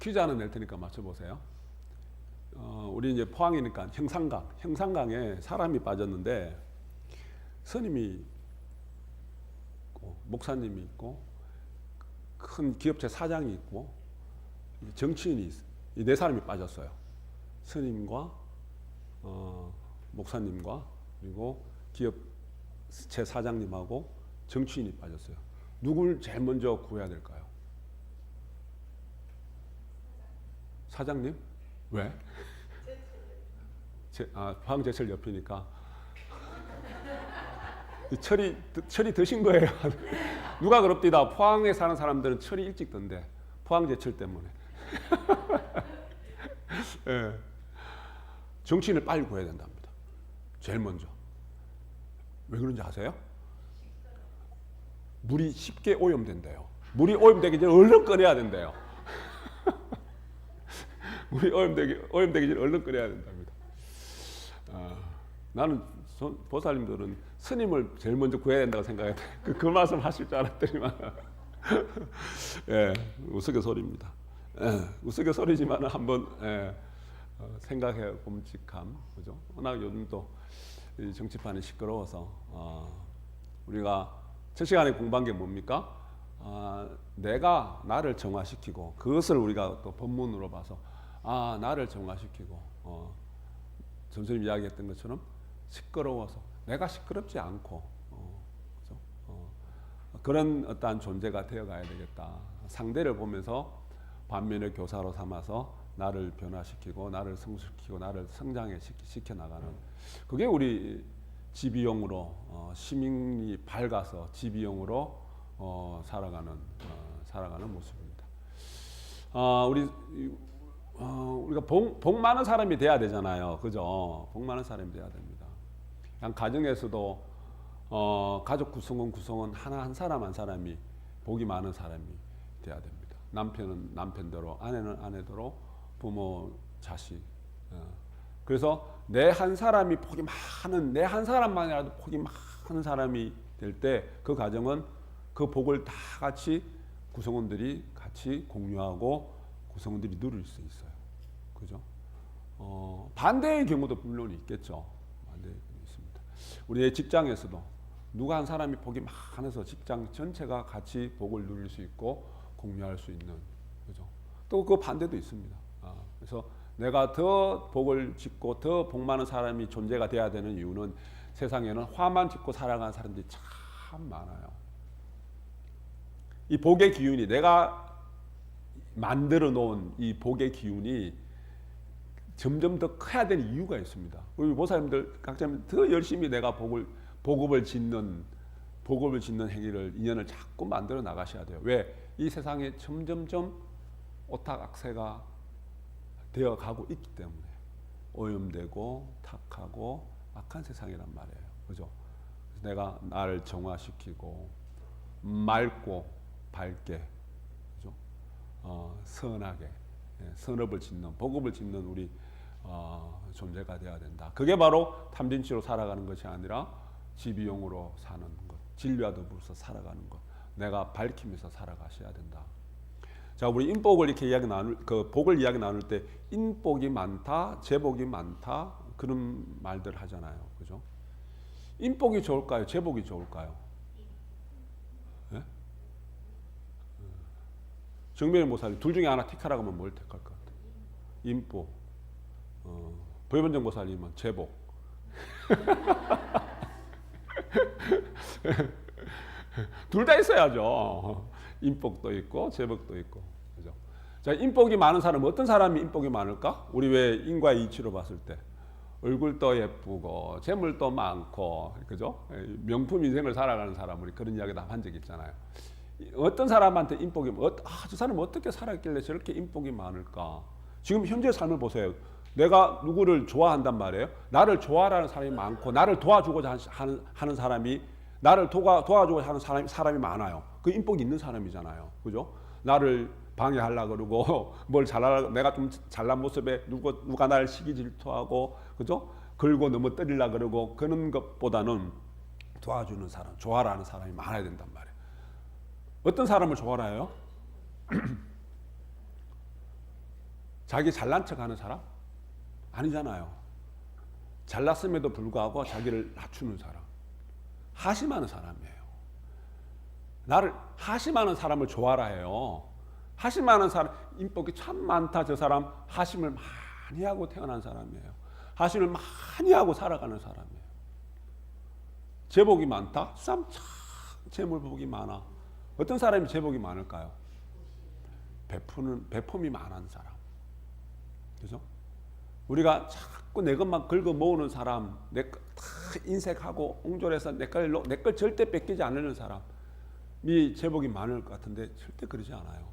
퀴즈 하나 낼 테니까 맞춰보세요. 어, 우리 이제 포항이니까 형산강, 형산강에 사람이 빠졌는데 스님이 있고 목사님이 있고 큰 기업체 사장이 있고 정치인이 있- 이네 사람이 빠졌어요. 스님과 어, 목사님과 그리고 기업체 사장님하고 정치인이 빠졌어요. 누굴 제일 먼저 구해야 될까요? 사장님? 왜? 제, 아, 포항제철 옆이니까. 이 철이, 철이 드신 거예요. 누가 그럽디다. 포항에 사는 사람들은 철이 일찍 든대. 포항제철 때문에. 예. 정치인을 빨리 구해야 된답니다. 제일 먼저. 왜 그런지 아세요? 물이 쉽게 오염된대요. 물이 오염되기 전에 얼른 꺼내야 된대요. 물이 오염되기 오염되기 전에 얼른 꺼내야 된답니다. 아, 나는 선- 보살님들은 스님을 제일 먼저 구해야 된다고 생각했대. 그, 그 말씀 하실 줄 알았더니만 예, 우스갯소리입니다. 예, 우스갯소리지만 한번 예, 어, 생각해 봄직함 그죠? 워낙 요즘 또이 정치판이 시끄러워서 어, 우리가 첫 시간에 공부한 게 뭡니까? 아, 내가 나를 정화시키고 그것을 우리가 또 본문으로 봐서 아 나를 정화시키고 어, 전선님 이야기했던 것처럼 시끄러워서 내가 시끄럽지 않고 어, 그죠? 어, 그런 어떠한 존재가 되어가야 되겠다. 상대를 보면서 반면의 교사로 삼아서 나를 변화시키고 나를 성숙시키고 나를 성장해 시켜 나가는 그게 우리 지비용으로 어, 시민이 밝아서 지비용으로 어, 살아가는 어, 살아가는 모습입니다. 어, 우리 이- 어, 우리가 복, 복 많은 사람이 돼야 되잖아요. 그죠? 복 많은 사람이 돼야 됩니다. 그냥 가정에서도 어, 가족 구성원 구성원 하나 한 사람 한 사람이 복이 많은 사람이 돼야 됩니다. 남편은 남편대로, 아내는 아내대로, 부모, 자식. 어. 그래서 내 한 사람이 복이 많은 내 한 사람만이라도 복이 많은 사람이 될 때 그 가정은 그 복을 다 같이 구성원들이 같이 공유하고 구성원들이 누릴 수 있어요. 그죠? 어, 반대의 경우도 물론 있겠죠. 경우 있습니다. 우리의 직장에서도 누가 한 사람이 복이 많아서 직장 전체가 같이 복을 누릴 수 있고 공유할 수 있는 그죠? 또 그 반대도 있습니다. 아, 그래서 내가 더 복을 짓고 더 복 많은 사람이 존재가 돼야 되는 이유는 세상에는 화만 짓고 살아가는 사람들이 참 많아요. 이 복의 기운이 내가 만들어 놓은 이 복의 기운이 점점 더 커야 되는 이유가 있습니다. 우리 보살님들 각자님 더 열심히 내가 복을 보급을 짓는 보급을 짓는 행위를 인연을 자꾸 만들어 나가셔야 돼요. 왜? 이 세상에 점점점 오탁악세가 되어 가고 있기 때문에 오염되고 탁하고 악한 세상이란 말이에요. 그죠? 내가 나를 정화시키고 맑고 밝게? 어, 선하게 예, 선업을 짓는 복업을 짓는 우리 어, 존재가 되어야 된다. 그게 바로 탐진치로 살아가는 것이 아니라 지비용으로 사는 것, 진리와 더불어서 살아가는 것. 내가 밝히면서 살아가셔야 된다. 자, 우리 인복을 이렇게 이야기 나눌 그 복을 이야기 나눌 때 인복이 많다, 제복이 많다 그런 말들 하잖아요. 그죠? 인복이 좋을까요? 제복이 좋을까요? 예? 정면의 모사님 둘 중에 하나 택하라고 하면 뭘 택할 것 같아요? 인복. 어, 보현정 모사님은 제복. 둘다 있어야죠. 인복도 있고 제복도 있고. 그죠? 자, 인복이 많은 사람은 어떤 사람이 인복이 많을까? 우리 왜 인과 이치로 봤을 때 얼굴도 예쁘고 재물도 많고 그죠? 명품 인생을 살아가는 사람 우리 그런 이야기 다 한 적 있잖아요. 어떤 사람한테 인복이 어, 아, 저 사람 어떻게 살았길래 저렇게 인복이 많을까? 지금 현재 삶을 보세요. 내가 누구를 좋아한단 말이에요. 나를 좋아하는 사람이 많고 나를 도와주고자 하는, 사람이 나를 도와, 도와주고자 하는 사람이, 사람이 많아요. 그 인복이 있는 사람이잖아요. 그죠? 나를 방해하려 그러고 뭘 잘하려 내가 좀 잘난 모습에 누가 누가 나를 시기 질투하고 그죠? 걸고 넘어뜨리려 그러고 그런 것보다는 도와주는 사람, 좋아라는 사람이 많아야 된단 말이에요. 어떤 사람을 좋아해요? 자기 잘난 척 하는 사람 아니잖아요. 잘났음에도 불구하고 자기를 낮추는 사람, 하심하는 사람이에요. 나를 하심하는 사람을 좋아라 해요. 하심하는 사람 인복이 참 많다. 저 사람 하심을 많이 하고 태어난 사람이에요. 하심을 많이 하고 살아가는 사람이에요. 제복이 많다. 참 재물복이 많아. 어떤 사람이 제복이 많을까요? 베푸는 베품이 많은 사람. 그죠? 우리가 자꾸 내 것만 긁어 모으는 사람, 내 다 인색하고 옹졸해서 내걸내걸 절대 뺏기지 않는 사람이 제복이 많을 것 같은데 절대 그러지 않아요.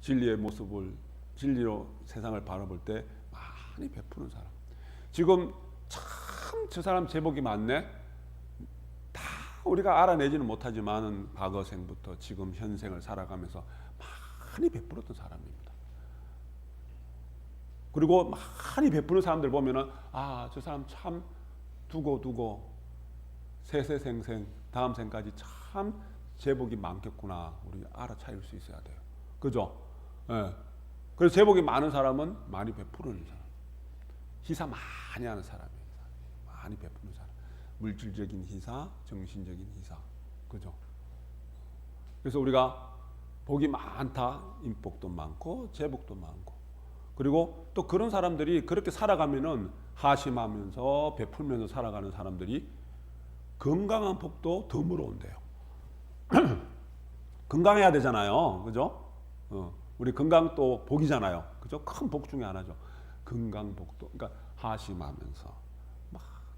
진리의 모습을 진리로 세상을 바라볼 때 많이 베푸는 사람. 지금 참 저 사람 제복이 많네. 다 우리가 알아내지는 못하지만은 과거 생부터 지금 현생을 살아가면서 많이 베풀었던 사람입니다. 그리고 많이 베푸는 사람들 보면은 아 저 사람 참 두고 두고 세세생생 다음 생까지 참 제복이 많겠구나 우리 알아차릴 수 있어야 돼요. 그죠? 예. 그래서 제복이 많은 사람은 많이 베푸는 사람, 희사 많이 하는 사람이에요. 많이 사람, 물질적인 희사, 정신적인 희사, 그죠? 그래서 우리가 복이 많다, 인복도 많고 제복도 많고, 그리고 또 그런 사람들이 그렇게 살아가면은 하심하면서 베풀면서 살아가는 사람들이 건강한 복도 드물어 온대요. 건강해야 되잖아요, 그죠? 어. 우리 건강 또 복이잖아요. 그죠? 큰 복 중에 하나죠. 건강 복도. 그러니까 하심하면서 막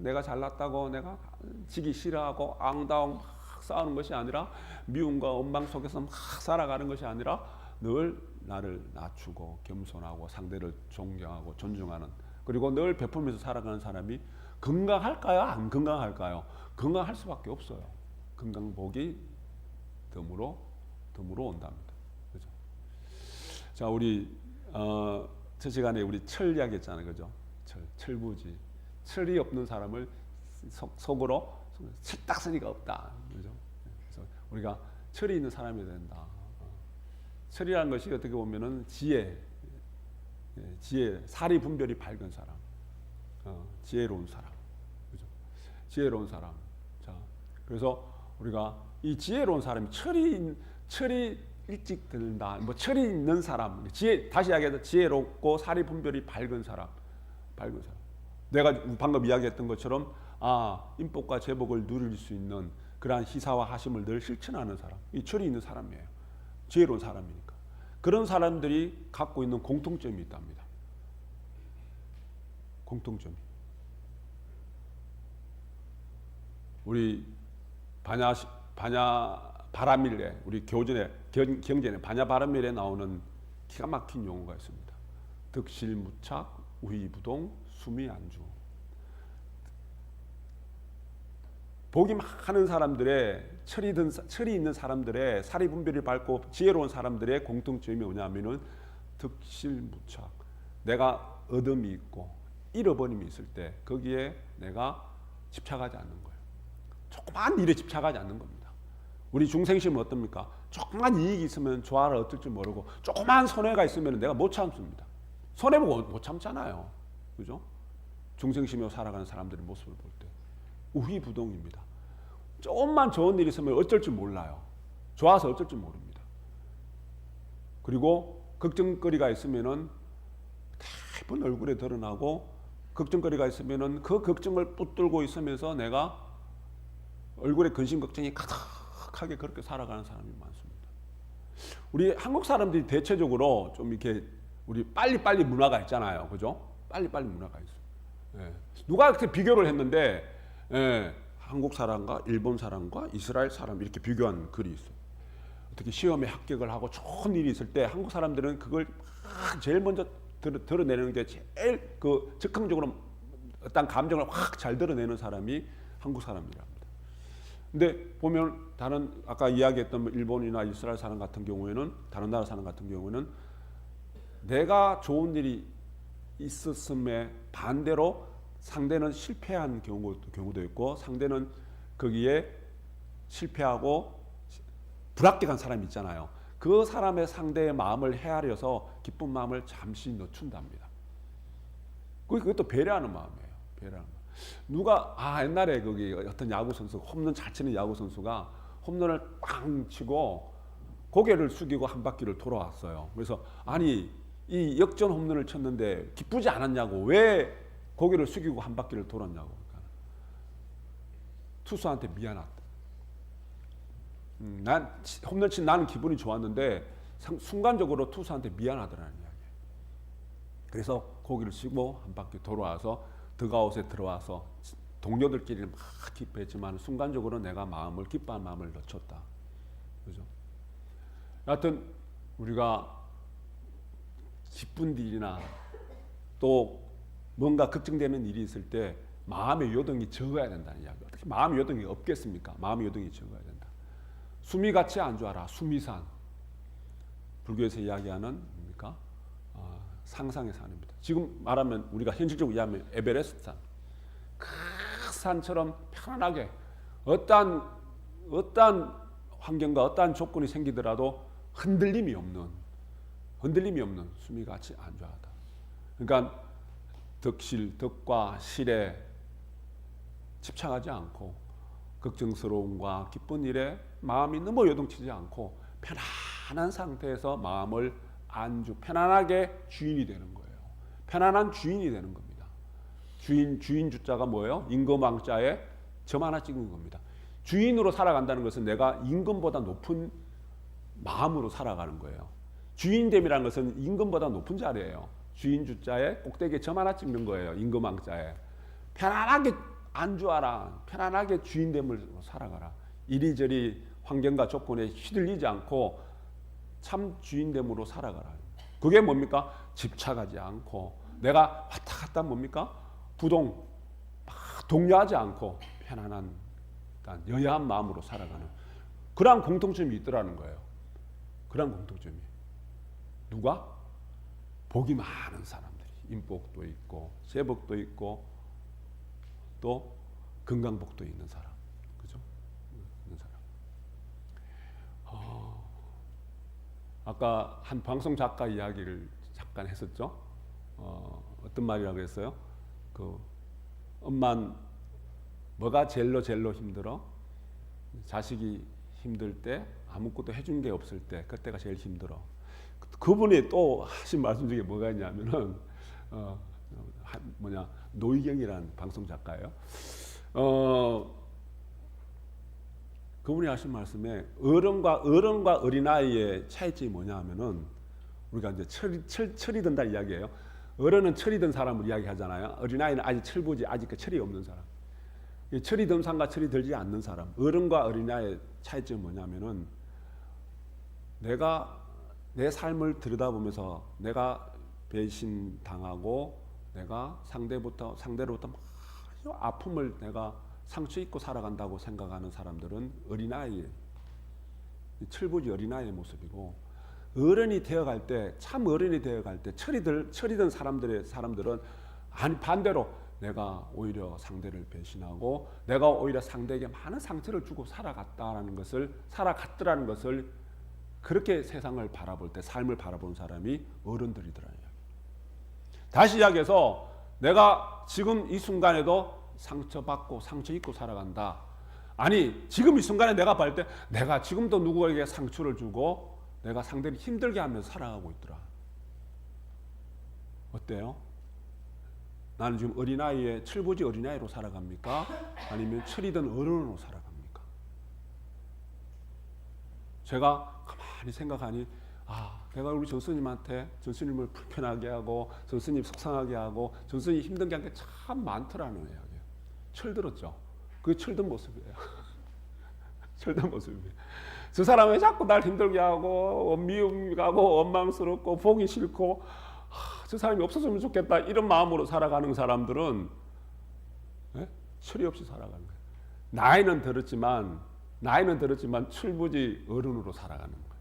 내가 잘났다고 내가 지기 싫어하고 앙다옹 막 싸우는 것이 아니라 미움과 원망 속에서 막 살아가는 것이 아니라 늘 나를 낮추고 겸손하고 상대를 존경하고 존중하는 그리고 늘 베풀면서 살아가는 사람이 건강할까요? 안 건강할까요? 건강할 수밖에 없어요. 건강복이 덤으로 덤으로 온답니다. 자, 우리 어, 저 시간에 우리 철 이야기했잖아요, 그죠? 철, 철부지. 철이 없는 사람을 속, 속으로 철딱서니가 없다, 그죠? 그래서 우리가 철이 있는 사람이 된다. 어. 철이라는 것이 어떻게 보면은 지혜, 예, 지혜, 사리 분별이 밝은 사람, 어, 지혜로운 사람, 그죠? 지혜로운 사람. 자, 그래서 우리가 이 지혜로운 사람이 철이 철이 일찍 들다. 뭐 철이 있는 사람, 지혜 다시 이야기해서 지혜롭고 사리 분별이 밝은 사람, 밝은 사람. 내가 방금 이야기했던 것처럼 아 인복과 제복을 누릴 수 있는 그러한 희사와 하심을 늘 실천하는 사람, 이 철이 있는 사람이에요. 지혜로운 사람이니까 그런 사람들이 갖고 있는 공통점이 있답니다. 공통점이. 우리 반야 반야 바람일에 우리 교전에 경전에 반야 바람일에 나오는 기가 막힌 용어가 있습니다. 득실무착 우이부동 수미안주. 복이 많은 사람들의 철이 든 철이 있는 사람들의 사리 분별이 밝고 지혜로운 사람들의 공통점이 뭐냐면은 득실무착. 내가 얻음이 있고 잃어버림이 있을 때 거기에 내가 집착하지 않는 거예요. 조그만 일에 집착하지 않는 겁니다. 우리 중생심은 어떻습니까? 조그만 이익이 있으면 조화를 얻을 줄 모르고 조그만 손해가 있으면 내가 못 참습니다. 손해보고 못 참잖아요. 그죠? 중생심으로 살아가는 사람들의 모습을 볼 때 우희부동입니다. 조금만 좋은 일이 있으면 어쩔 줄 몰라요. 좋아서 어쩔 줄 모릅니다. 그리고 걱정거리가 있으면은 대부분 얼굴에 드러나고 걱정거리가 있으면은 그 걱정을 붙들고 있으면서 내가 얼굴에 근심 걱정이 가득 행복하게 그렇게 살아가는 사람이 많습니다. 우리 한국 사람들이 대체적으로 좀 이렇게 우리 빨리빨리 문화가 있잖아요. 그죠? 빨리빨리 문화가 있어요. 예. 누가 이렇게 비교를 했는데, 예. 한국 사람과 일본 사람과 이스라엘 사람 이렇게 비교한 글이 있어요. 어떻게 시험에 합격을 하고 좋은 일이 있을 때 한국 사람들은 그걸 제일 먼저 드러, 내는게 제일 그 즉흥적으로 어떤 감정을 확 잘 드러내는 사람이 한국 사람이라. 근데 보면 다른 아까 이야기했던 뭐 일본이나 이스라엘 사람 같은 경우에는 다른 나라 사람 같은 경우에는 내가 좋은 일이 있었음에 반대로 상대는 실패한 경우도, 경우도 있고 상대는 거기에 실패하고 불합격한 사람이 있잖아요. 그 사람의 상대의 마음을 헤아려서 기쁜 마음을 잠시 늦춘답니다. 그- 그것도 배려하는 마음이에요. 배려하는 마음. 누가 아 옛날에 거기 어떤 야구 선수 홈런 잘 치는 야구 선수가 홈런을 빵 치고 고개를 숙이고 한 바퀴를 돌아왔어요. 그래서 아니 이 역전 홈런을 쳤는데 기쁘지 않았냐고 왜 고개를 숙이고 한 바퀴를 돌았냐고 그러니까 투수한테 미안하다. 음, 난 치- 홈런 친 나는 기분이 좋았는데 상- 순간적으로 투수한테 미안하더라는 이야기예요. 그래서 고기를 쉬고 한 바퀴 돌아와서 드가웃에 들어와서 동료들끼리는 막 기뻐했지만 순간적으로 내가 마음을 기뻐한 마음을 늦췄다. 그죠? 여하튼 우리가 기쁜 일이나 또 뭔가 걱정되는 일이 있을 때 마음의 요동이 적어야 된다는 이야기. 어떻게 마음의 요동이 없겠습니까? 마음의 요동이 적어야 된다. 수미 같이 안주하라. 수미산. 불교에서 이야기하는 뭡니까? 어, 상상의 산입니다. 지금 말하면 우리가 현실적으로 이해하면 에베레스트 산. 큰 산처럼 편안하게 어떠한 어떠한 환경과 어떠한 조건이 생기더라도 흔들림이 없는 흔들림이 없는 수미 같이 안주하다. 그러니까 덕실 덕과 실에 집착하지 않고 걱정스러움과 기쁜 일에 마음이 너무 요동치지 않고 편안한 상태에서 마음을 안주 편안하게 주인이 되는 거예요. 편안한 주인이 되는 겁니다. 주인 주인 주자가 뭐예요? 임금왕자에 점 하나 찍은 겁니다. 주인으로 살아간다는 것은 내가 임금보다 높은 마음으로 살아가는 거예요. 주인됨이라는 것은 임금보다 높은 자리예요. 주인 주자에 꼭대기에 점 하나 찍는 거예요. 임금왕자에 편안하게 안주하라. 편안하게 주인됨을 살아가라. 이리저리 환경과 조건에 휘둘리지 않고 참 주인됨으로 살아가라. 그게 뭡니까? 집착하지 않고 내가 왔다 갔다 뭡니까? 부동 막 동요하지 않고 편안한 여야한 마음으로 살아가는 그러한 공통점이 있더라는 거예요. 그러한 공통점이 누가 복이 많은 사람들이 인복도 있고 세복도 있고 또 건강복도 있는 사람, 그죠? 있는 사람. 어, 아까 한 방송 작가 이야기를 잠깐 했었죠. 어, 어떤 말이라고 했어요? 그 엄만 뭐가 젤로 젤로 힘들어? 자식이 힘들 때 아무것도 해준 게 없을 때 그때가 제일 힘들어. 그- 그분이 또 하신 말씀 중에 뭐가 있냐면은 어, 한- 뭐냐 노희경이라는 방송 작가예요. 어, 그분이 하신 말씀에 어른과 어른과 어린아이의 차이점이 뭐냐하면은 우리가 이제 철이 철, 철이 든다 이야기예요. 어른은 철이 든 사람을 이야기하잖아요. 어린아이는 아직 철부지 아직 그 철이 없는 사람. 이 철이 든 사람과 철이 들지 않는 사람. 어른과 어린아이의 차이점이 뭐냐면은 내가 내 삶을 들여다보면서 내가 배신 당하고 내가 상대부터 상대로부터 막 아픔을 내가 상처 입고 살아간다고 생각하는 사람들은 어린아이의 철부지 어린아이의 모습이고 어른이 되어갈 때 참 어른이 되어갈 때 철이 들 철이 든 사람들의 사람들은 아니 반대로 내가 오히려 상대를 배신하고 내가 오히려 상대에게 많은 상처를 주고 살아갔다라는 것을 살아갔더라는 것을 그렇게 세상을 바라볼 때 삶을 바라보는 사람이 어른들이더라는 이야기. 다시 이야기해서 내가 지금 이 순간에도 상처받고 상처 입고 살아간다. 아니 지금 이 순간에 내가 봤을 때 내가 지금도 누구에게 상처를 주고 내가 상대를 힘들게 하면서 살아가고 있더라. 어때요? 나는 지금 어린아이의 철부지 어린아이로 살아갑니까? 아니면 철이 든 어른으로 살아갑니까? 제가 가만히 생각하니 아, 내가 우리 전스님한테 전스님을 불편하게 하고 전스님 속상하게 하고 전스님 힘든 게 참 많더라는 이야기예요. 철들었죠. 그게 철든 모습이에요. 철든 모습이에요. 저 사람이 자꾸 날 힘들게 하고 미움가고 원망스럽고 보기 싫고 아, 저 사람이 없었으면 좋겠다 이런 마음으로 살아가는 사람들은 예? 철이 없이 살아가는 거예요. 나이는 들었지만 나이는 들었지만 철부지 어른으로 살아가는 거예요.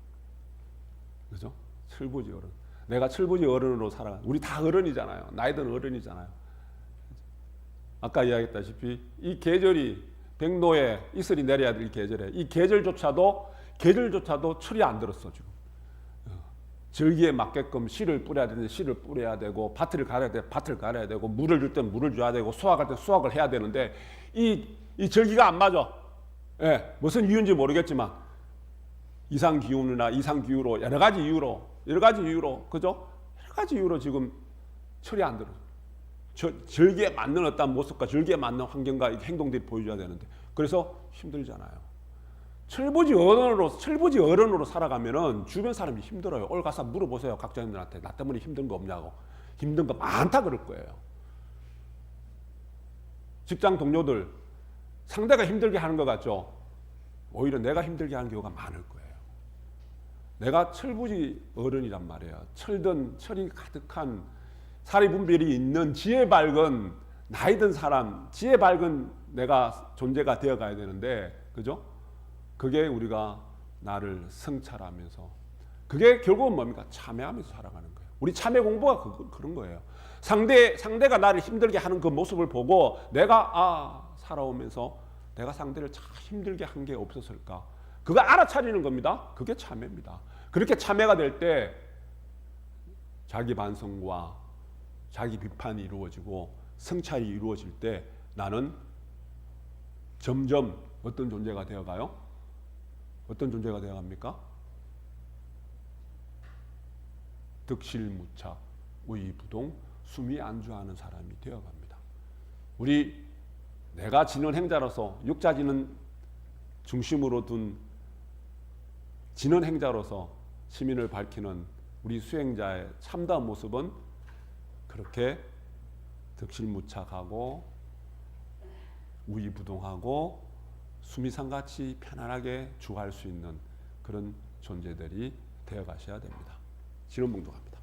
그죠? 철부지 어른. 내가 철부지 어른으로 살아가. 우리 다 어른이잖아요. 나이든 어른이잖아요. 아까 이야기했다시피 이 계절이 백로에 이슬이 내려야 될 계절에 이 계절조차도 계절조차도 철이 안 들었어 지금. 절기에 맞게끔 씨를 뿌려야 되는데 씨를 뿌려야 되고 밭을 갈아야 돼 밭을 갈아야 되고 물을 줄때 물을 줘야 되고 수확할 때 수확을 해야 되는데 이, 이 절기가 안 맞아. 예, 무슨 이유인지 모르겠지만 이상 기온이나 이상 기후로 여러 가지 이유로 여러 가지 이유로 그죠? 여러 가지 이유로 지금 철이 안 들어. 저, 절기에 맞는 어떤 모습과 절기에 맞는 환경과 이 행동들이 보여줘야 되는데 그래서 힘들잖아요. 철부지 어른으로 철부지 어른으로 살아가면은 주변 사람이 힘들어요. 올 가서 물어보세요 각자님들한테 나 때문에 힘든 거 없냐고 힘든 거 많다 그럴 거예요. 직장 동료들 상대가 힘들게 하는 것 같죠. 오히려 내가 힘들게 하는 경우가 많을 거예요. 내가 철부지 어른이란 말이에요. 철든 철이 가득한 사리 분별이 있는 지혜 밝은 나이 든 사람, 지혜 밝은 내가 존재가 되어 가야 되는데, 그죠? 그게 우리가 나를 성찰하면서, 그게 결국은 뭡니까? 참여하면서 살아가는 거예요. 우리 참여 공부가 그, 그런 거예요. 상대, 상대가 나를 힘들게 하는 그 모습을 보고 내가, 아, 살아오면서 내가 상대를 참 힘들게 한 게 없었을까? 그거 알아차리는 겁니다. 그게 참여입니다. 그렇게 참여가 될 때 자기 반성과 자기 비판이 이루어지고 성찰이 이루어질 때 나는 점점 어떤 존재가 되어가요? 어떤 존재가 되어갑니까? 득실무착, 우이부동, 숨이 안주하는 사람이 되어갑니다. 우리 내가 지는 행자로서 육자지는 중심으로 둔 지는 행자로서 시민을 밝히는 우리 수행자의 참다운 모습은 그렇게 득실무착하고 우위부동하고 수미상같이 편안하게 주할 수 있는 그런 존재들이 되어 가셔야 됩니다. 지론 봉독합니다.